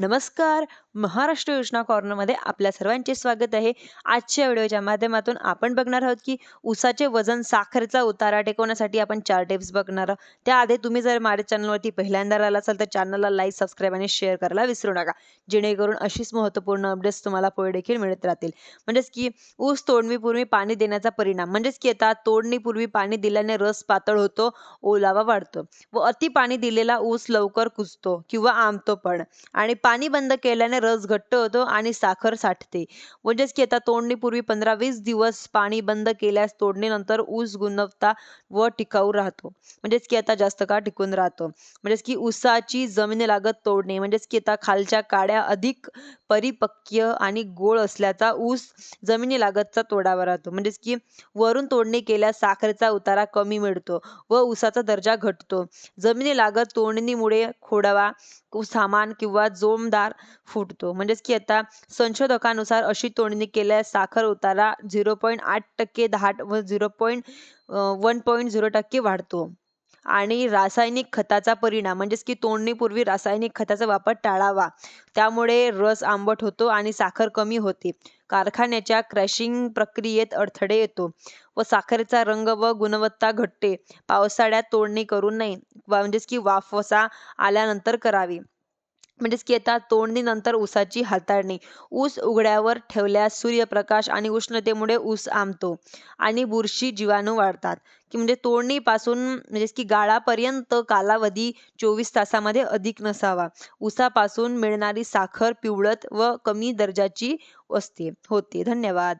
नमस्कार. महाराष्ट्र योजना कॉर्नरमध्ये आपल्या सर्वांचे स्वागत आहे. आजच्या व्हिडिओच्या माध्यमातून आपण बघणार आहोत की ऊसाचे वजन साखरेचा उतारा टेकवण्यासाठी आपण चार टिप्स बघणार आहोत. त्याआधी तुम्ही जर माझ्या चॅनलवरती पहिल्यांदा आला असाल तर चॅनलला लाईक सबस्क्राईब आणि शेअर करायला विसरू नका. जेणेकरून अशीच महत्त्वपूर्ण अपडेट्स तुम्हाला पुढे देखील मिळत राहतील. म्हणजेच की ऊस तोडणीपूर्वी पाणी देण्याचा परिणाम. म्हणजेच की आता तोडणीपूर्वी पाणी दिल्याने रस पातळ होतो ओलावा वाढतो व अति पाणी दिलेला ऊस लवकर कुजतो किंवा आंबतो पण. आणि पाणी बंद केल्याने रस घट्ट होतो आणि साखर साठते. म्हणजेच की आता तोडणीपूर्वी पंधरा वीस दिवस पाणी बंद केल्यास तोडणीनंतर ऊस गुणवत्ता व टिकाऊ राहतो. म्हणजेच की आता जास्त काळ टिकून राहतो. म्हणजेच की ऊसाची जमीन लागत तोडणे. म्हणजेच की आता खालच्या काड्या अधिक परिपक्य आणि गोळ असल्याचा ऊस जमिनी लागतचा तोडावा राहतो. म्हणजेच की वरून तोडणी केल्यास साखरेचा उतारा कमी मिळतो व ऊसाचा दर्जा घटतो. जमिनी लागत तोडणीमुळे खोडवा सामान किंवा जोमदार फुट फुटतो म्हणजेच की आता संशोधकानुसार अशी तोडणी केल्यास साखर उतारा झिरो पॉईंट आठ टक्के दहा व zero point one point zero टक्के वाढतो. आणि रासायनिक खताचा परिणाम म्हणजेच की तोडणीपूर्वी रासायनिक खताचा वापर टाळावा. त्यामुळे रस आंबट होतो आणि साखर कमी होते. कारखान्याच्या क्रॅशिंग प्रक्रियेत अडथळे येतो व साखरेचा रंग व गुणवत्ता घटते. पावसाळ्यात तोडणी करू नये. म्हणजेच की वाफसा आल्यानंतर करावी. म्हणजेच की येतात तोडणीनंतर ऊसाची हाताळणी. ऊस उघड्यावर ठेवल्यास सूर्यप्रकाश आणि उष्णतेमुळे ऊस आंबतो आणि बुरशी जीवाणू वाढतात. की म्हणजे तोडणीपासून म्हणजेच की गाळापर्यंत कालावधी चोवीस तासामध्ये अधिक नसावा. ऊसापासून मिळणारी साखर पिवळत व कमी दर्जाची असते. होते. धन्यवाद.